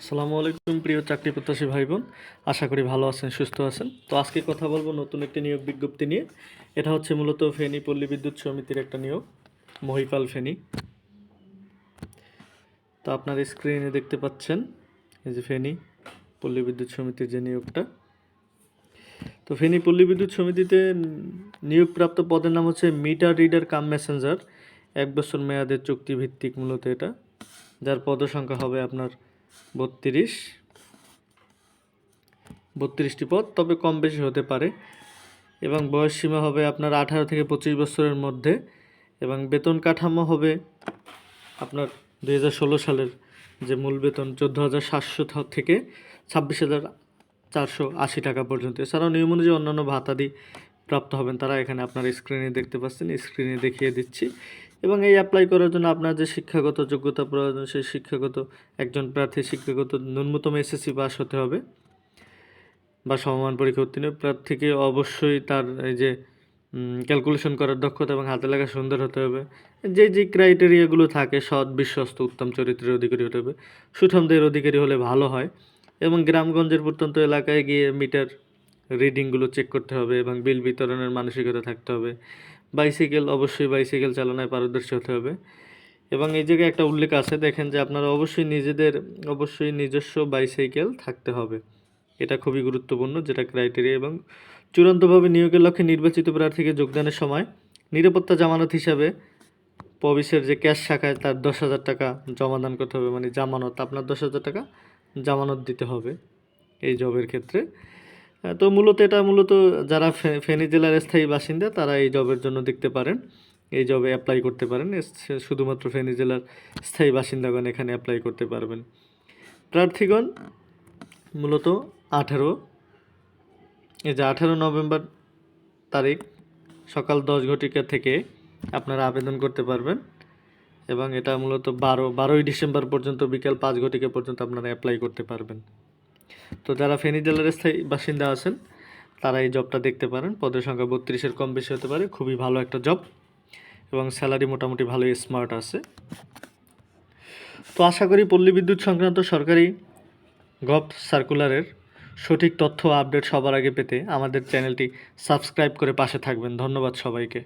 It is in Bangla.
আসসালামু আলাইকুম, প্রিয় চাকরি প্রত্যাশী ভাই বোন আশা করি ভালো আছেন, সুস্থ আছেন। তো আজকে কথা বলব নতুন একটি নিয়োগ বিজ্ঞপ্তি নিয়ে। এটা হচ্ছে মূলত ফেনী পল্লী বিদ্যুৎ সমিতির একটা নিয়োগ, মহিপাল ফেনী। তো আপনার স্ক্রিনে দেখতে পাচ্ছেন, এই যে ফেনী পল্লী বিদ্যুৎ সমিতির যে নিয়োগটা। তো ফেনী পল্লী বিদ্যুৎ সমিতিতে নিয়োগপ্রাপ্ত পদের নাম হচ্ছে মিটার রিডার কাম মেসেঞ্জার। এক বছর মেয়াদের চুক্তিভিত্তিক মূলত এটা, যার পদসংখ্যা হবে আপনার বত্রিশ। বত্রিশটি পদ, তবে কম বেশি হতে পারে। এবং বয়স সীমা হবে আপনার আঠারো থেকে পঁচিশ বছরের মধ্যে। এবং বেতন কাঠামো হবে আপনার দুই হাজার ষোলো সালের যে মূল বেতন, চোদ্দ হাজার সাতশো থেকে ছাব্বিশ হাজার চারশো আশি টাকা পর্যন্ত। এছাড়াও নিয়ম অনুযায়ী অন্যান্য ভাতাদি প্রাপ্ত হবেন। তারা এখানে আপনার স্ক্রিনে দেখতে পাচ্ছেন। স্ক্রিনে দেখিয়ে দিচ্ছি। এবং এই অ্যাপ্লাই করার জন্য আপনার যে শিক্ষাগত যোগ্যতা প্রয়োজন, সেই শিক্ষাগত একজন প্রার্থী শিক্ষাগত ন্যূনতম এসএসসি পাস হতে হবে বা সমমান পরীক্ষা উত্তীর্ণ। প্রার্থীকে অবশ্যই তার এই যে ক্যালকুলেশন করার দক্ষতা এবং হাতে লেখা সুন্দর হতে হবে। যে যে ক্রাইটেরিয়াগুলো থাকে, সৎ, বিশ্বস্ত, উত্তম চরিত্রের অধিকারী হতে হবে। সুঠামদের অধিকারী হলে ভালো হয় এবং গ্রামগঞ্জের প্রত্যন্ত এলাকায় গিয়ে মিটার রিডিংগুলো চেক করতে হবে এবং বিল বিতরণের মানসিকতা থাকতে হবে। বাইসাইকেল অবশ্যই বাইসাইকেল চালানোয় পারদর্শী হতে হবে। এবং এই জায়গায় একটা উল্লেখ আছে, দেখেন যে আপনারা অবশ্যই নিজেদের, অবশ্যই নিজস্ব বাইসাইকেল থাকতে হবে। এটা খুবই গুরুত্বপূর্ণ, যেটা ক্রাইটেরিয়া এবং চূড়ান্তভাবে নিয়োগের লক্ষ্যে নির্বাচিত প্রার্থীকে যোগদানের সময় নিরাপত্তা জামানত হিসাবে পবিসের যে ক্যাশ শাখায় তার দশ হাজার টাকা জমাদান করতে হবে মানে জামানত, আপনার দশ হাজার টাকা জামানত দিতে হবে এই জবের ক্ষেত্রে। তো মূলত এটা মূলত যারা ফেনী জেলার স্থায়ী বাসিন্দা, তারা এই জবের জন্য দেখতে পারেন। এই জবে অ্যাপ্লাই করতে পারেন। শুধুমাত্র ফেনী জেলার স্থায়ী বাসিন্দাগণ এখানে অ্যাপ্লাই করতে পারবেন। প্রার্থীগণ, মূলত আঠেরো। এই যে আঠেরো নভেম্বর তারিখ, সকাল দশ ঘটিকা থেকে আপনারা আবেদন করতে পারবেন এবং এটা মূলত বারো, বারোই ডিসেম্বর পর্যন্ত বিকাল পাঁচ ঘটিকা পর্যন্ত আপনারা অ্যাপ্লাই করতে পারবেন। তো যারা ফেনী জেলার স্থায়ী বাসিন্দা আছেন, তারা এই জবটা দেখতে পারেন। পদের সংখ্যা বত্রিশের কম বেশি হতে পারে। খুবই ভালো একটা জব এবং স্যালারি মোটামুটি ভালোই স্মার্ট আছে। তো আশা করি পল্লী বিদ্যুৎ সংক্রান্ত সরকারি গভ সার্কুলারের সঠিক তথ্য আপডেট সবার আগে পেতে আমাদের চ্যানেলটি সাবস্ক্রাইব করে পাশে থাকবেন। ধন্যবাদ সবাইকে।